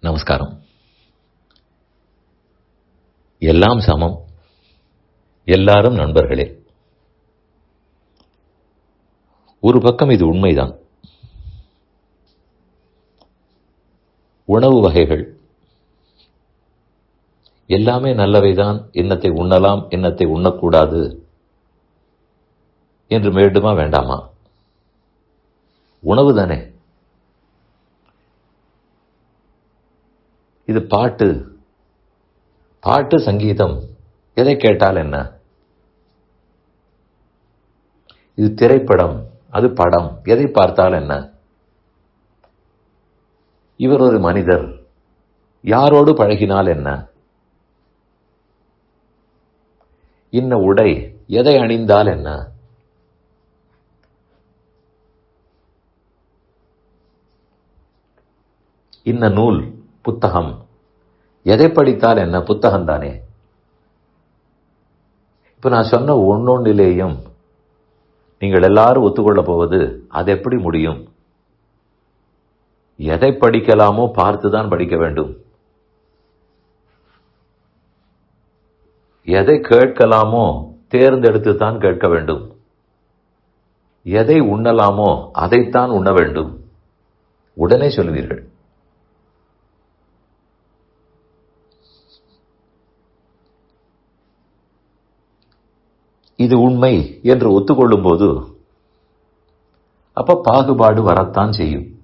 நமஸ்காரம். எல்லாம் சமம். எல்லாரும் நண்பர்களே. ஒரு பக்கம் இது உண்மைதான். உணவு வகைகள். எல்லாமே நல்லவைதான். என்னத்தை உண்ணலாம் என்னத்தை உண்ணக்கூடாது. என்று வேண்டுமா வேண்டாமா? உணவு தானே. இது பாட்டு. பாட்டு சங்கீதம். எதை கேட்டால் என்ன? இது திரைப்படம். அது படம். எதை பார்த்தால் என்ன? இவர் ஒரு மனிதர். யாரோடு பழகினால் என்ன? இன்ன உடை எதை அணிந்தால் என்ன? இன்ன நூல். புத்தகம். எதை படித்தால் என்ன? புத்தகம் தானே. இப்போ நான் சொன்ன ஒன்னொன்னிலேயும் நீங்கள் எல்லாரும் ஒத்துக்கொள்ள போவது அது எப்படி முடியும்? எதை படிக்கலாமோ பார்த்து தான் படிக்க வேண்டும். எதை கேட்கலாமோ தேர்ந்தெடுத்து தான் கேட்க வேண்டும். எதை உண்ணலாமோ அதைத்தான் உண்ண வேண்டும். உடனே சொல்வீர்கள். இது உண்மை என்று ஒத்துக்கொள்ளும் போது அப்ப பாகுபாடு வரத்தான் செய்யும்.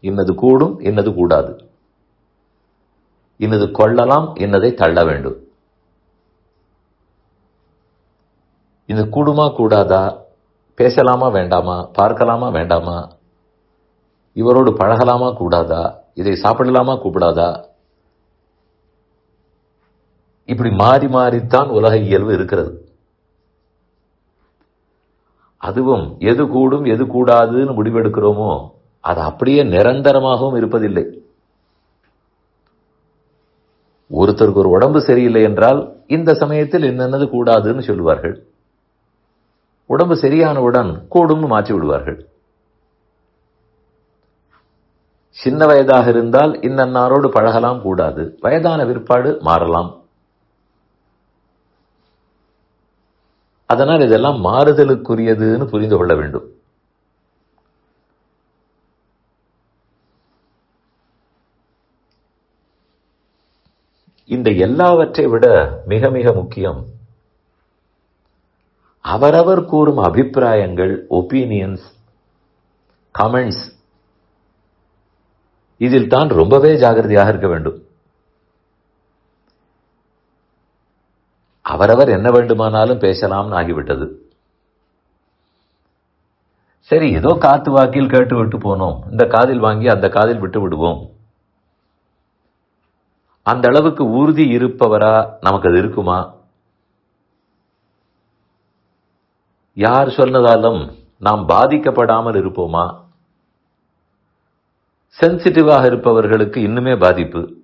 இன்னது கூடும் இன்னது கூடாது. இன்னது கொள்ளலாம் இன்னதை தள்ள வேண்டும். இது கூடுமா கூடாதா? பேசலாமா வேண்டாமா? பார்க்கலாமா வேண்டாமா? இவரோடு பழகலாமா கூடாதா? இதை சாப்பிடலாமா கூப்பிடாதா? இப்படி மாறி மாறித்தான் உலக இயல்பு இருக்கிறது. அதுவும் எது கூடும் எது கூடாதுன்னு முடிவெடுக்கிறோமோ அது அப்படியே நிரந்தரமாகவும் இருப்பதில்லை. ஒருத்தருக்கு ஒரு உடம்பு சரியில்லை என்றால் இந்த சமயத்தில் என்னென்னது கூடாதுன்னு சொல்லுவார்கள். உடம்பு சரியானவுடன் கூடும்னு மாற்றி விடுவார்கள். சின்ன வயதாக இருந்தால் இன்னன்னாரோடு பழகலாம் கூடாது. வயதான விற்பாடு மாறலாம். அதனால் இதெல்லாம் மாறுதலுக்குரியதுன்னு புரிந்து கொள்ள வேண்டும். இந்த எல்லாவற்றை விட மிக மிக முக்கியம் அவரவர் கூறும் அபிப்பிராயங்கள் ஒப்பீனியன்ஸ் கமெண்ட்ஸ் இதில் தான் ரொம்பவே ஜாகிரதையாக இருக்க வேண்டும். அவரவர் என்ன வேண்டுமானாலும் பேசலாம்னு ஆகிவிட்டது. சரி ஏதோ காத்து வாக்கில் கேட்டு விட்டு போனோம். இந்த காதில் வாங்கி அந்த காதில் விட்டு விடுவோம் அந்த அளவுக்கு உறுதி இருப்பவரா நமக்கு அது இருக்குமா? யார் சொன்னதாலும் நாம் பாதிக்கப்படாமல் இருப்போமா? சென்சிட்டிவாக இருப்பவர்களுக்கு இன்னுமே பாதிப்பு.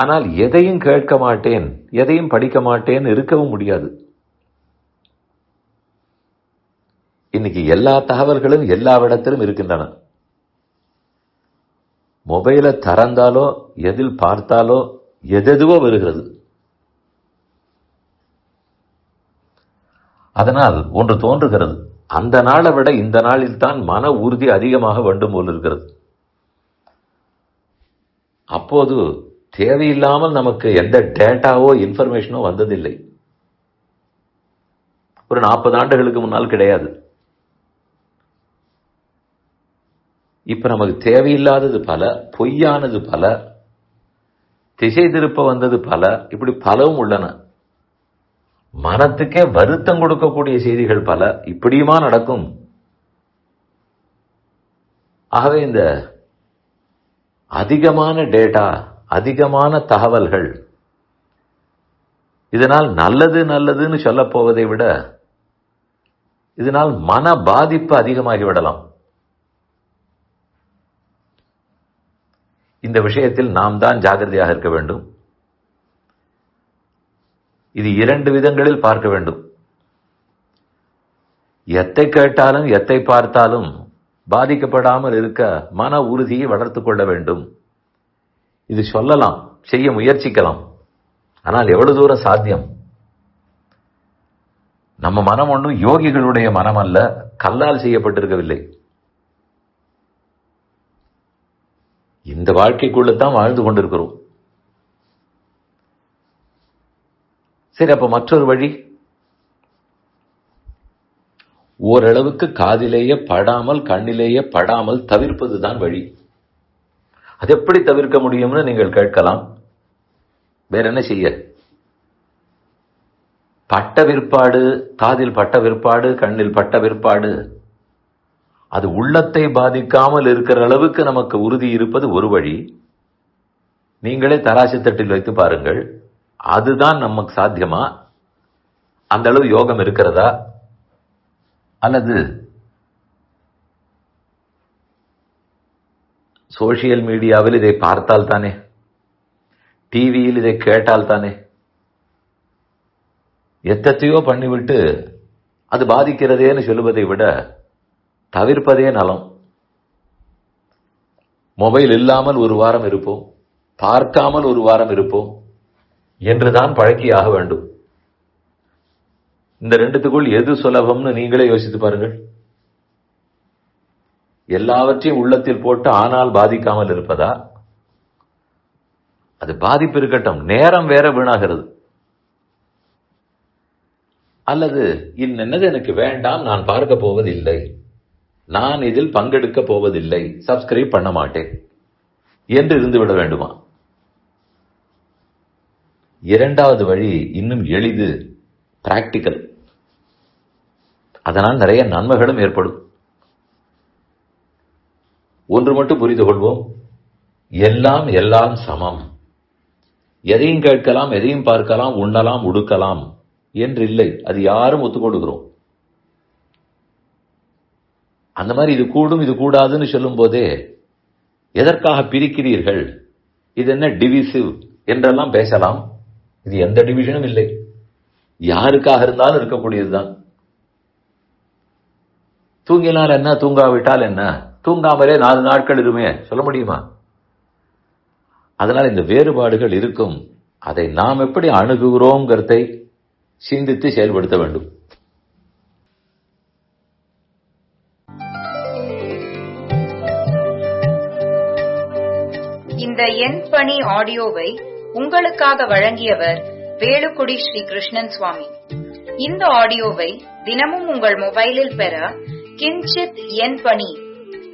ஆனால் எதையும் கேட்க மாட்டேன் எதையும் படிக்க மாட்டேன் இருக்கவும் முடியாது. இன்னைக்கு எல்லா தகவல்களும் எல்லா இடத்திலும் இருக்கின்றன. மொபைலை திறந்தாலோ எதில் பார்த்தாலோ எதெதுவோ வருகிறது. அதனால் ஒன்று தோன்றுகிறது. அந்த நாளை விட இந்த நாளில் தான் மன உறுதி அதிகமாக வேண்டும் போல் இருக்கிறது. அப்போது தேவையில்லாமல் நமக்கு எந்த டேட்டாவோ இன்ஃபர்மேஷனோ வந்ததில்லை. ஒரு நாற்பது ஆண்டுகளுக்கு முன்னால் கிடையாது. இப்ப நமக்கு தேவையில்லாதது பல பொய்யானது பல திசை திருப்ப வந்தது பல இப்படி பலவும் உள்ளன. மனத்துக்கே வருத்தம் கொடுக்கக்கூடிய செய்திகள் பல இப்படியுமா நடக்கும்? ஆகவே இந்த அதிகமான டேட்டா அதிகமான தகவல்கள். இதனால் நல்லது நல்லதுன்னு சொல்ல போவதை விட இதனால் மன பாதிப்பு அதிகமாகிவிடலாம் இந்த விஷயத்தில் நாம் தான் ஜாகிரதையாக இருக்க வேண்டும். இது இரண்டு விதங்களில் பார்க்க வேண்டும். எத்தை கேட்டாலும் எத்தை பார்த்தாலும் பாதிக்கப்படாமல் இருக்க மன உறுதியை வளர்த்துக் கொள்ள வேண்டும். இது சொல்லலாம் செய்ய முயற்சிக்கலாம். ஆனால் எவ்வளவு தூரம் சாத்தியம்? நம்ம மனம் ஒன்றும் யோகிகளுடைய மனம் அல்ல கல்லால் செய்யப்பட்டிருக்கவில்லை. இந்த வாழ்க்கைக்குள்ள தான் வாழ்ந்து கொண்டிருக்கிறோம். சரி அப்ப மற்றொரு வழி. ஓரளவுக்கு காதிலேயே படாமல் கண்ணிலேயே படாமல் தவிர்ப்பதுதான் வழி. அது எப்படி தவிர்க்க முடியும்னு நீங்கள் கேட்கலாம். வேற என்ன செய்ய? பட்ட விற்பாடு காதில் பட்ட விற்பாடு கண்ணில் பட்ட விற்பாடு அது உள்ளத்தை பாதிக்காமல் இருக்கிற அளவுக்கு நமக்கு உறுதி இருப்பது ஒரு வழி. நீங்களே தராசி தட்டில் வைத்து பாருங்கள். அதுதான் நமக்கு சாத்தியமா? அந்த அளவு யோகம் இருக்கிறதா? அல்லது சோசியல் மீடியாவில் இதை பார்த்தால் தானே? டிவியில் இதை கேட்டால் தானே? எத்தத்தையோ பண்ணிவிட்டு அது பாதிக்கிறதேன்னு சொல்லுவதை விட தவிர்ப்பதே நலம். மொபைல் இல்லாமல் ஒரு வாரம் இருப்போம். பார்க்காமல் ஒரு வாரம் இருப்போம். என்றுதான் பழக்கியாக வேண்டும். இந்த ரெண்டுத்துக்குள் எது சுலபம்னு நீங்களே யோசித்து பாருங்கள். எல்லாவற்றையும் உள்ளத்தில் போட்டு ஆனால் பாதிக்காமல் இருப்பதா? அது பாதிப்பு இருக்கட்டும். நேரம் வேற வீணாகிறது. அல்லது இன்னது எனக்கு வேண்டாம் நான் பார்க்க போவதில்லை. நான் இதில் பங்கெடுக்க போவதில்லை. சப்ஸ்கிரைப் பண்ண மாட்டேன். என்று இருந்து விட வேண்டுமா? இரண்டாவது வழி இன்னும் எளிது பிராக்டிக்கல் அதனால் நிறைய நன்மைகளும் ஏற்படும். ஒன்று மட்டும் புரிந்து கொள்வோம் எல்லாம் எல்லாம் சமம். எதையும் கேட்கலாம் எதையும் பார்க்கலாம் உண்ணலாம் உடுக்கலாம் என்று இல்லை அது யாரும் ஒத்துக்கொடுக்கிறோம் அந்த மாதிரி இது கூடும் இது கூடாதுன்னு சொல்லும் போதே எதற்காக பிரிக்கிறீர்கள்? இது என்ன டிவிசிவ் என்றெல்லாம் பேசலாம். இது எந்த டிவிஷனும் இல்லை. யாருக்காக இருந்தாலும் இருக்கக்கூடியதுதான். தூங்கினால் என்ன தூங்காவிட்டால் என்ன? தூங்காமலே நாலு நாட்கள் இருமே. சொல்ல முடியுமா? அதனால் இந்த வேறுபாடுகள் இருக்கும். அதை நாம் எப்படி அணுகுகிறோங்கிறதை சிந்தித்து செயல்படுத்த வேண்டும். இந்த எண் பணி ஆடியோவை உங்களுக்காக வழங்கியவர் வேலுக்குடி ஸ்ரீ கிருஷ்ணன் சுவாமி. இந்த ஆடியோவை தினமும் உங்கள் மொபைலில் பெற கிஞ்சித் எண் பணி